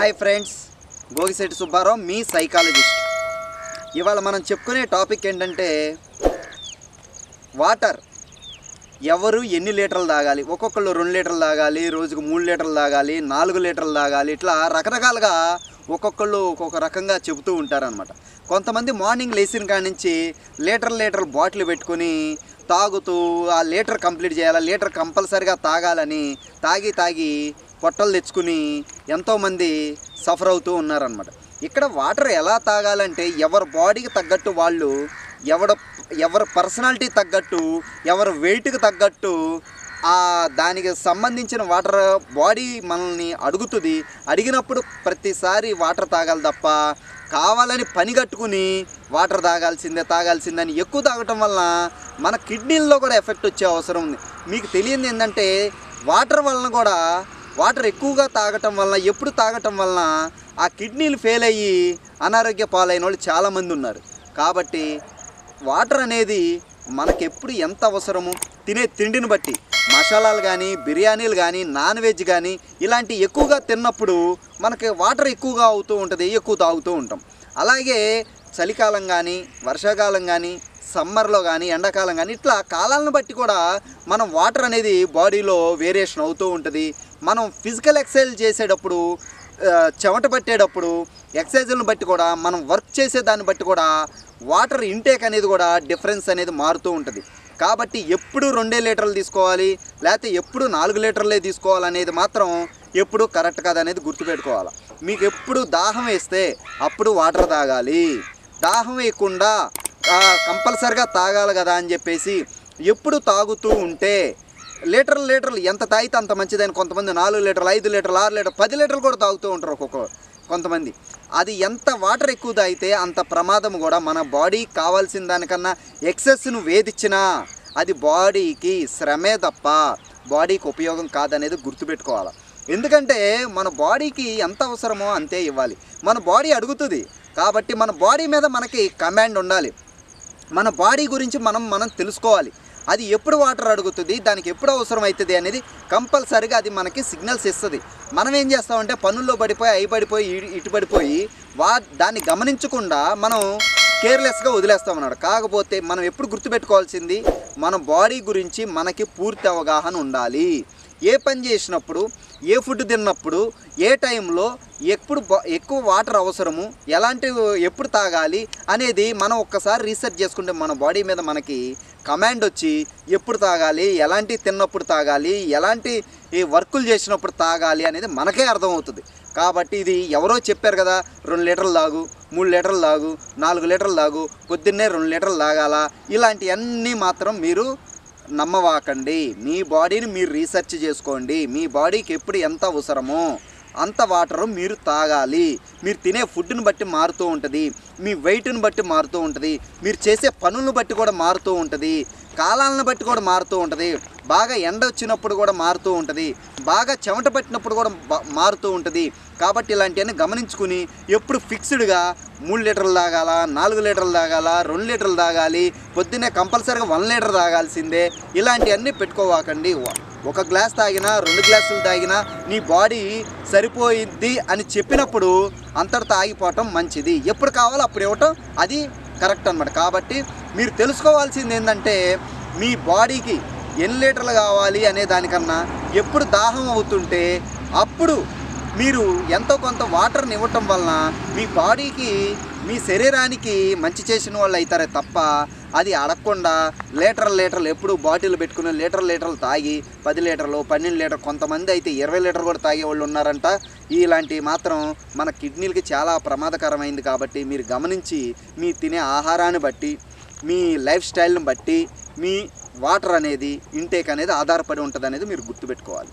Hi friends Gogisetti Subbarao మీ psychologist. ఇవాళ మనం చెప్పుకునే టాపిక్ ఏంటంటే వాటర్. ఎవరు ఎన్ని లీటర్లు తాగాలి? ఒక్కొక్కళ్ళు రెండు లీటర్లు తాగాలి రోజుకు మూడు లీటర్లు తాగాలి నాలుగు లీటర్లు తాగాలి ఇట్లా రకరకాలుగా ఒక్కొక్కళ్ళు ఒక్కొక్క రకంగా చెబుతూ ఉంటారనమాట కొంతమంది మార్నింగ్ లేచిన కాడి నుంచి లీటర్ లీటర్ బాటిల్ పెట్టుకొని తాగుతూ ఆ లీటర్ కంప్లీట్ చేయాలి లీటర్ కంపల్సరిగా తాగాలని తాగి తాగి పొట్టలు తెచ్చుకుని ఎంతోమంది సఫర్ అవుతూ ఉన్నారనమాట ఇక్కడ వాటర్ ఎలా తాగాలంటే ఎవరి బాడీకి తగ్గట్టు వాళ్ళు ఎవడ ఎవరి పర్సనాలిటీ తగ్గట్టు ఎవరి వెయిట్కి తగ్గట్టు ఆ దానికి సంబంధించిన వాటర్ బాడీ మనల్ని అడుగుతుంది. అడిగినప్పుడు ప్రతిసారి వాటర్ తాగాలి తప్ప కావాలని పని కట్టుకుని వాటర్ తాగాల్సిందే తాగాల్సిందని ఎక్కువ తాగటం వలన మన కిడ్నీల్లో కూడా ఎఫెక్ట్ వచ్చే అవసరం ఉంది. మీకు తెలియంది ఏంటంటే వాటర్ వలన కూడా వాటర్ ఎక్కువగా తాగటం వలన ఎప్పుడు తాగటం వలన ఆ కిడ్నీలు ఫెయిల్ అయ్యి అనారోగ్య పాలైన వాళ్ళు చాలామంది ఉన్నారు. కాబట్టి వాటర్ అనేది మనకెప్పుడు ఎంత అవసరము తినే తిండిని బట్టి మసాలాలు కానీ బిర్యానీలు కానీ నాన్ వెజ్ కానీ ఇలాంటి ఎక్కువగా తిన్నప్పుడు మనకి వాటర్ ఎక్కువగా అవుతూ ఉంటుంది ఎక్కువ తాగుతూ ఉంటాం. అలాగే చలికాలం కానీ వర్షాకాలం కానీ సమ్మర్లో కానీ ఎండాకాలం కానీ ఇట్లా కాలాలను బట్టి కూడా మనం వాటర్ అనేది బాడీలో వేరియేషన్ అవుతూ ఉంటుంది మనం ఫిజికల్ ఎక్సర్సైజ్ చేసేటప్పుడు చెమట పట్టేటప్పుడు ఎక్సర్సైజులను బట్టి కూడా మనం వర్క్ చేసే దాన్ని బట్టి కూడా వాటర్ ఇంటేక్ అనేది కూడా డిఫరెన్స్ అనేది మారుతూ ఉంటుంది. కాబట్టి ఎప్పుడు రెండే లీటర్లు తీసుకోవాలి లేకపోతే ఎప్పుడు నాలుగు లీటర్లే తీసుకోవాలనేది మాత్రం ఎప్పుడు కరెక్ట్ కాదనేది గుర్తుపెట్టుకోవాలి. మీకు ఎప్పుడు దాహం వేస్తే అప్పుడు వాటర్ తాగాలి. దాహం వేయకుండా కంపల్సరిగా తాగాలి కదా అని చెప్పేసి ఎప్పుడు తాగుతూ ఉంటే లీటర్లు లీటర్లు ఎంత తాగితే అంత మంచిదని కొంతమంది నాలుగు లీటర్లు ఐదు లీటర్లు ఆరు లీటర్లు పది లీటర్లు కూడా తాగుతూ ఉంటారు ఒక్కొక్క కొంతమంది. అది ఎంత వాటర్ ఎక్కువ తాగితే అంత ప్రమాదం కూడా మన బాడీకి కావాల్సిన దానికన్నా ఎక్సెస్ను వేధించినా అది బాడీకి శ్రమే తప్ప బాడీకి ఉపయోగం కాదనేది గుర్తుపెట్టుకోవాలి. ఎందుకంటే మన బాడీకి ఎంత అవసరమో అంతే ఇవ్వాలి. మన బాడీ అడుగుతుంది కాబట్టి మన బాడీ మీద మనకి కమాండ్ ఉండాలి. మన బాడీ గురించి మనం మనం తెలుసుకోవాలి. అది ఎప్పుడు వాటర్ అడుగుతుంది దానికి ఎప్పుడు అవసరం అవుతుంది అనేది కంపల్సరిగా అది మనకి సిగ్నల్స్ ఇస్తుంది. మనం ఏం చేస్తామంటే పనుల్లో పడిపోయి అయి పడిపోయి ఇటు పడిపోయి వా దాన్ని గమనించకుండా మనం కేర్లెస్గా వదిలేస్తాం అన్నాడు కాకపోతే మనం ఎప్పుడు గుర్తుపెట్టుకోవాల్సింది మన బాడీ గురించి మనకి పూర్తి అవగాహన ఉండాలి. ఏ పని చేసినప్పుడు ఏ ఫుడ్ తిన్నప్పుడు ఏ టైంలో ఎప్పుడు ఎక్కువ వాటర్ అవసరము ఎలాంటి ఎప్పుడు తాగాలి అనేది మనం ఒక్కసారి రీసెర్చ్ చేసుకుంటే మన బాడీ మీద మనకి కమాండ్ వచ్చి ఎప్పుడు తాగాలి ఎలాంటి తిన్నప్పుడు తాగాలి ఎలాంటి ఈ వర్కులు చేసినప్పుడు తాగాలి అనేది మనకే అర్థమవుతుంది. కాబట్టి ఇది ఎవరో చెప్పారు కదా రెండు లీటర్లు తాగు మూడు లీటర్లు తాగు నాలుగు లీటర్లు తాగు పొద్దున్నే రెండు లీటర్లు తాగాల? ఇలాంటివన్నీ మాత్రం మీరు నమ్మవాకండి. మీ బాడీని మీరు రీసెర్చ్ చేసుకోండి. మీ బాడీకి ఎప్పుడు ఎంత అవసరమో అంత వాటరు మీరు తాగాలి. మీరు తినే ఫుడ్ని బట్టి మారుతూ ఉంటుంది. మీ వెయిట్ని బట్టి మారుతూ ఉంటుంది. మీరు చేసే పనులను బట్టి కూడా మారుతూ ఉంటుంది. కాలాలను బట్టి కూడా మారుతూ ఉంటుంది. బాగా ఎండ వచ్చినప్పుడు కూడా మారుతూ ఉంటుంది. బాగా చెమట పట్టినప్పుడు కూడా మారుతూ ఉంటుంది. కాబట్టి ఇలాంటివన్నీ గమనించుకుని ఎప్పుడు ఫిక్స్డ్గా మూడు లీటర్లు తాగాల నాలుగు లీటర్లు తాగాల రెండు లీటర్లు తాగాలి పొద్దున్నే కంపల్సరీగా వన్ లీటర్ తాగాల్సిందే. ఇలాంటివన్నీ పెట్టుకోవాకండి. ఒక గ్లాస్ తాగినా రెండు గ్లాసులు తాగినా నీ బాడీ సరిపోయిద్ది అని చెప్పినప్పుడు అంతటితో ఆగిపోవటం మంచిది. ఎప్పుడు కావాలో అప్పుడు ఇవ్వటం అది కరెక్ట్ అనమాట కాబట్టి మీరు తెలుసుకోవాల్సింది ఏంటంటే మీ బాడీకి ఎన్ని లీటర్లు కావాలి అనే దానికన్నా ఎప్పుడు దాహం అవుతుంటే అప్పుడు మీరు ఎంతో కొంత వాటర్ని ఇవ్వటం వలన మీ బాడీకి మీ శరీరానికి మంచి చేసిన వాళ్ళు అవుతారే తప్ప అది అడగకుండా లీటర్ లీటర్లు ఎప్పుడు బాటిల్ పెట్టుకుని లీటర్ లీటర్లు తాగి పది లీటర్లు పన్నెండు లీటర్ కొంతమంది అయితే ఇరవై లీటర్ కూడా తాగే వాళ్ళు ఉన్నారంట. ఇలాంటివి మాత్రం మన కిడ్నీలకి చాలా ప్రమాదకరమైంది కాబట్టి మీరు గమనించి మీ తినే ఆహారాన్ని బట్టి మీ లైఫ్ స్టైల్ని బట్టి మీ వాటర్ అనేది ఇంటేక్ అనేది ఆధారపడి ఉంటుంది అనేది మీరు గుర్తుపెట్టుకోవాలి.